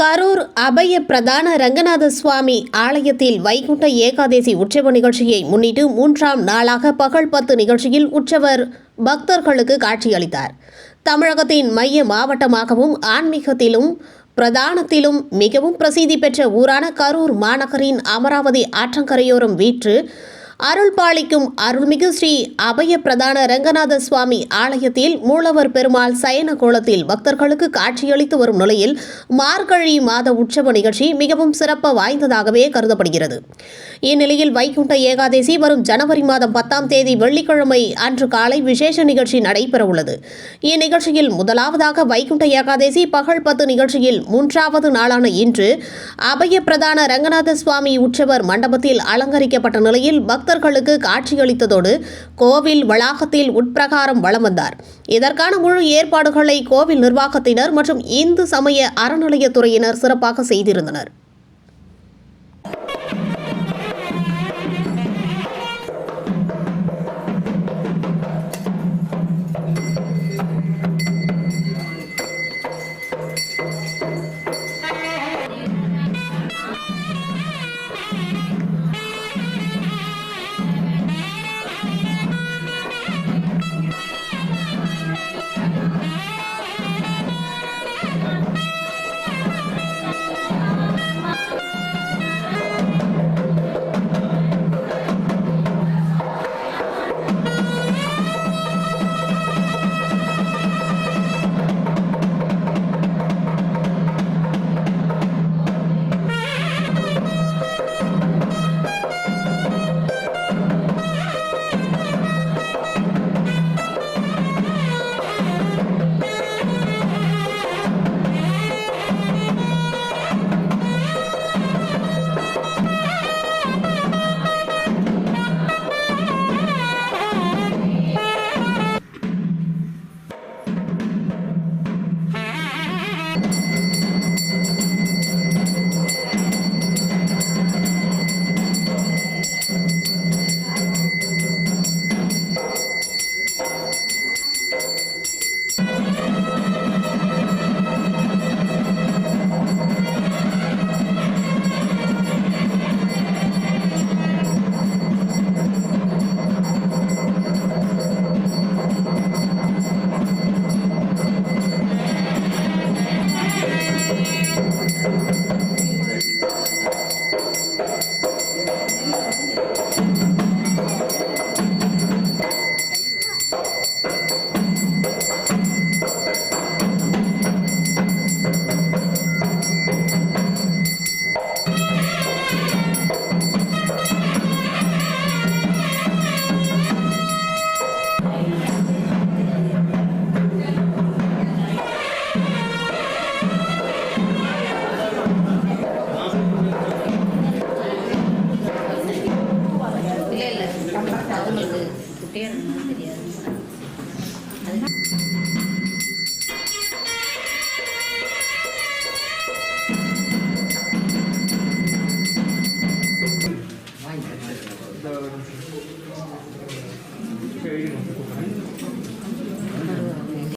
கரூர் அபய பிரதான ரங்கநாத சுவாமி ஆலயத்தில் வைகுண்ட ஏகாதசி உற்சவ நிகழ்ச்சியை முன்னிட்டு மூன்றாம் நாளாக பகல் பத்து நிகழ்ச்சியில் உற்சவர் பக்தர்களுக்கு காட்சியளித்தார். தமிழகத்தின் மைய மாவட்டமாகவும் ஆன்மீகத்திலும் பிரதானத்திலும் மிகவும் பிரசித்தி பெற்ற ஊரான கரூர் மாநகரின் அமராவதி ஆற்றங்கரையோரம் வீற்று அருள் பாலிக்கும் அருள்மிகு ஸ்ரீ அபய பிரதான ரங்கநாத சுவாமி ஆலயத்தில் மூலவர் பெருமாள் சயன கோலத்தில் பக்தர்களுக்கு காட்சியளித்து வரும் நிலையில் மார்கழி மாத உற்சவ நிகழ்ச்சி மிகவும் சிறப்பு வாய்ந்ததாகவே கருதப்படுகிறது. இந்நிலையில் வைகுண்ட ஏகாதசி வரும் ஜனவரி மாதம் பத்தாம் தேதி வெள்ளிக்கிழமை அன்று காலை விசேஷ நிகழ்ச்சி நடைபெறவுள்ளது. இந்நிகழ்ச்சியில் முதலாவதாக வைகுண்ட ஏகாதேசி பகல் பத்து நிகழ்ச்சியில் மூன்றாவது நாளான இன்று அபய பிரதான ரங்கநாத சுவாமி உற்சவர் மண்டபத்தில் அலங்கரிக்கப்பட்ட நிலையில் பக்தர் பக்தர்களுக்கு காட்சியளித்ததோடு கோவில் வளாகத்தில் உட்பிரகாரம் வலம் வந்தார். இதற்கான முழு ஏற்பாடுகளை கோவில் நிர்வாகத்தினர் மற்றும் இந்து சமய அறநிலையத்துறையினர் சிறப்பாக செய்திருந்தனர். அவங்களுக்கு குட்டியாக இருக்கணும் தெரியாது வாங்கி